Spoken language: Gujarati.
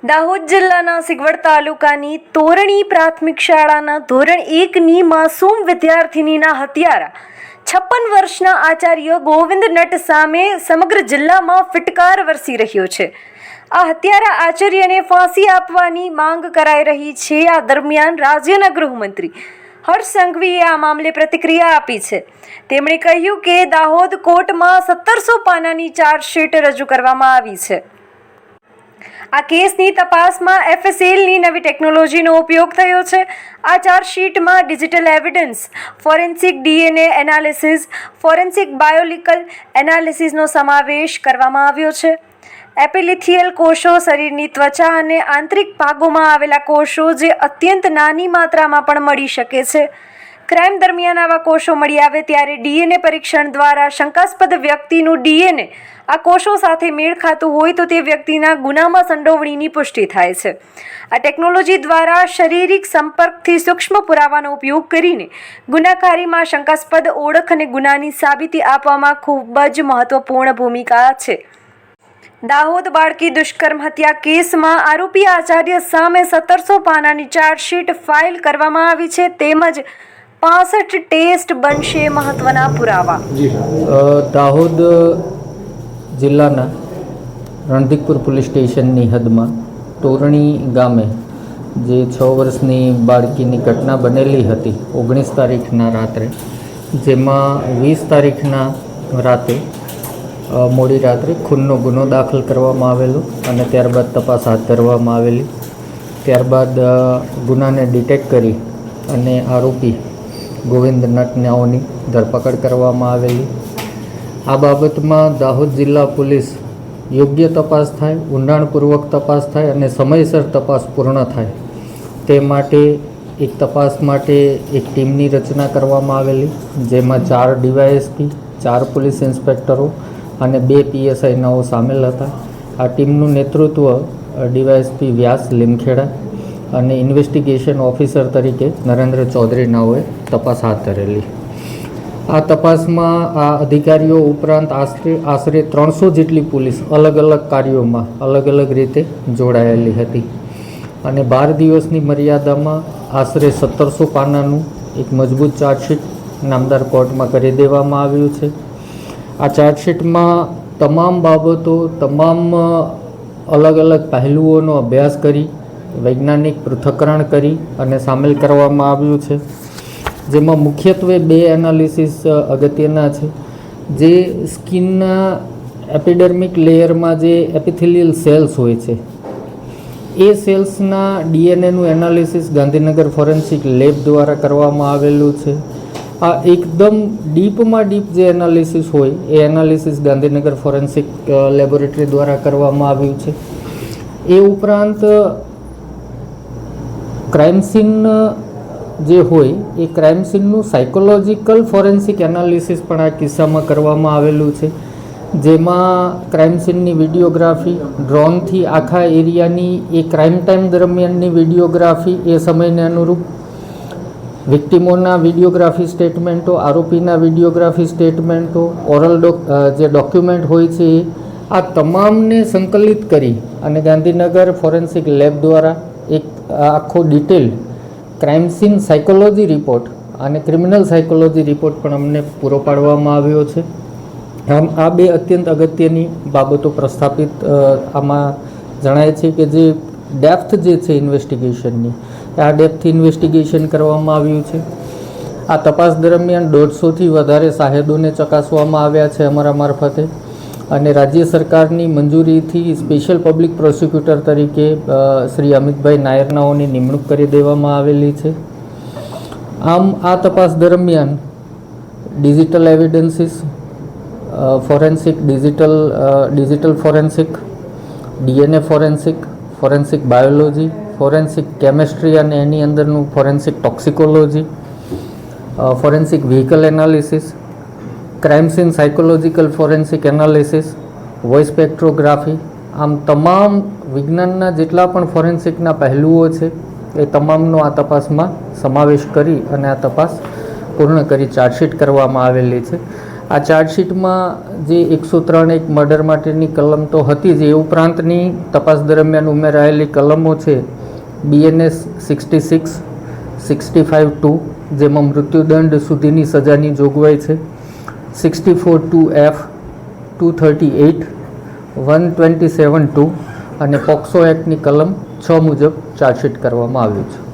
દાહોદ જિલ્લાના સિગવડ તાલુકાની તોરણી પ્રાથમિક શાળાના ધોરણ એકની માસૂમ વિદ્યાર્થિનીના હત્યારા. છપ્પન વર્ષના આચાર્ય ગોવિંદ નટ સામે સમગ્ર જિલ્લામાં ફિટકાર વરસી રહ્યો છે. આ હત્યારા આચાર્યને ફાંસી આપવાની માંગ કરાઈ રહી છે. આ દરમિયાન રાજ્યના ગૃહમંત્રી હર્ષ સંઘવીએ આ મામલે પ્રતિક્રિયા આપી છે. તેમણે કહ્યું કે દાહોદ કોર્ટમાં સત્તરસો પાનાની ચાર્જશીટ રજૂ કરવામાં આવી છે. આ કેસની તપાસમાં એફએસએલની નવી ટેકનોલોજીનો ઉપયોગ થયો છે. આ ચાર્જશીટમાં digital evidence, forensic DNA analysis, forensic biological એનાલિસિસનો સમાવેશ કરવામાં આવ્યો છે. એપિલિથિયલ કોષો શરીરની ત્વચા અને આંતરિક ભાગોમાં આવેલા કોષો જે અત્યંત નાની માત્રામાં પણ મળી શકે છે. ક્રાઇમ દરમિયાન આવા કોષો મળી આવે ત્યારે ડીએનએ પરીક્ષણ દ્વારા શંકાસ્પદ વ્યક્તિનું ડીએનએ આ કોષો સાથે મેળ ખાતું હોય તો તે વ્યક્તિના ગુનામાં સંડોવણીની પુષ્ટિ થાય છે. આ ટેકનોલોજી દ્વારા શારીરિક સંપર્કથી સૂક્ષ્મ પુરાવાનો ઉપયોગ કરીને ગુનાકારીમાં શંકાસ્પદ ઓળખ અને ગુનાની સાબિતી આપવામાં ખૂબ જ મહત્વપૂર્ણ ભૂમિકા છે. દાહોદ બાળકી દુષ્કર્મ હત્યા કેસમાં આરોપી આચાર્ય સામે સત્તરસો પાનાની ચાર્જશીટ ફાઇલ કરવામાં આવી છે. તેમજ પાસઠ ટેસ્ટ બનશે મહત્વના પુરાવા. દાહોદ જિલ્લાના રણધીકપુર પોલીસ સ્ટેશનની હદમાં તોરણી ગામે જે છ વર્ષની બાળકીની ઘટના બનેલી હતી ઓગણીસ તારીખના રાત્રે, જેમાં વીસ તારીખના રાતે મોડી રાત્રે ખૂનનો ગુનો દાખલ કરવામાં આવેલો અને ત્યારબાદ તપાસ હાથ ધરવામાં આવેલી. ત્યારબાદ ગુનાને ડિટેક્ટ કરી અને આરોપી ગોવિંદ નટનાઓની ધરપકડ કરવામાં આવેલી. આ બાબતમાં દાહોદ જિલ્લા પોલીસ યોગ્ય તપાસ થાય, ઊંડાણપૂર્વક તપાસ થાય અને સમયસર તપાસ પૂર્ણ થાય. તે માટે એક તપાસ માટે એક ટીમની રચના કરવામાં આવેલી, જેમાં ચાર ડીવાયએસપી, ચાર પોલીસ ઇન્સ્પેક્ટરો અને બે પીએસઆઈનાઓ સામેલ હતા. આ ટીમનું નેતૃત્વ ડીવાયએસપી વ્યાસ લીમખેડા અને ઇન્વેસ્ટિગેશન ઓફિસર તરીકે નરેન્દ્ર ચૌધરીનાઓએ તપાસ હાથ ધરેલી. આ તપાસમાં આ અધિકારીઓ ઉપરાંત આશરે આશરે ત્રણસો જેટલી પોલીસ અલગ અલગ કાર્યોમાં અલગ અલગ રીતે જોડાયેલી હતી. અને બાર દિવસની મર્યાદામાં આશરે સત્તરસો પાનાનું એક મજબૂત ચાર્જશીટ નામદાર કોર્ટમાં કરી દેવામાં આવ્યું છે. આ ચાર્જશીટમાં તમામ બાબતો, તમામ અલગ અલગ પહેલુઓનો અભ્યાસ કરી વૈજ્ઞાનિક પૃથ્થકરણ કરી અને સામેલ કરવામાં આવ્યું છે. જેમાં મુખ્યત્વે બે એનાલિસિસ અગત્યના છે. જે સ્કિનના એપિડર્મિક લેયરમાં જે એપિથેલિયલ સેલ્સ હોય છે, એ સેલ્સના ડીએનએનું એનાલિસિસ ગાંધીનગર ફોરેન્સિક લેબ દ્વારા કરવામાં આવેલું છે. આ એકદમ ડીપમાં ડીપ જે એનાલિસિસ હોય, એ એનાલિસિસ ગાંધીનગર ફોરેન્સિક લેબોરેટરી દ્વારા કરવામાં આવ્યું છે. એ ઉપરાંત ક્રાઇમ સીન જે હોય, એ ક્રાઇમ સીનનું સાયકોલોજીકલ ફોરેન્સિક એનાલિસિસ પણ આ કિસ્સામાં કરવામાં આવેલું છે. જેમાં ક્રાઇમ સીનની વિડીયોગ્રાફી ડ્રોનથી આખા એરિયાની એ ક્રાઇમ ટાઈમ દરમિયાનની વિડીયોગ્રાફી એ સમયને અનુરૂપ. વિક્ટિમોના વિડીયોગ્રાફી સ્ટેટમેન્ટો આરોપીના વિડીયોગ્રાફી સ્ટેટમેન્ટો ઓરલ ડોક જે ડોક્યુમેન્ટ હોય છે આ તમામને સંકલિત કરી અને ગાંધીનગર ફોરેન્સિક લેબ દ્વારા એક આખો detail crime scene psychology report અને ક્રિમિનલ સાયકોલોજી રિપોર્ટ પણ અમને પૂરો પાડવામાં આવ્યો છે. આમ આ બે અત્યંત અગત્યની બાબતો પ્રસ્થાપિત આમાં જણાય છે કે જે ડેપ્થ જે છે ઇન્વેસ્ટિગેશનની આ ડેપ્થ ઇન્વેસ્ટિગેશન કરવામાં આવ્યું છે. આ તપાસ દરમિયાન દોઢસોથી વધારે સાહેદોને ચકાસવામાં આવ્યા છે અમારા મારફતે. અને રાજ્ય સરકારની મંજૂરીથી સ્પેશિયલ પબ્લિક પ્રોસિક્યુટર તરીકે શ્રી અમિતભાઈ નાયરનાઓની નિમણૂક કરી દેવામાં આવેલી છે. આમ, આ તપાસ દરમિયાન digital evidences forensic digital digital forensic DNA forensic forensic biology forensic chemistry અને એની અંદરનું forensic toxicology forensic vehicle analysis crime scene psychological forensic analysis voice spectrography આમ તમામ વિજ્ઞાનના જેટલા પણ ફોરેન્સિકના પહેલુઓ છે, એ તમામનો આ તપાસમાં સમાવેશ કરી અને આ તપાસ પૂર્ણ કરી ચાર્જશીટ કરવામાં આવેલી છે. આ ચાર્જશીટમાં જે એકસો ત્રણ એક મર્ડર માટેની કલમ તો હતી જ, એ ઉપરાંતની તપાસ દરમિયાન ઉમેરાયેલી કલમો છે BNS sixty six sixty five two જેમાં મૃત્યુદંડ સુધીની સજાની જોગવાઈ છે. Sixty two F two thirty eight one twenty seven two અને પોક્સો એક્ટની કલમ છ મુજબ ચાર્જશીટ કરવામાં આવ્યું છે.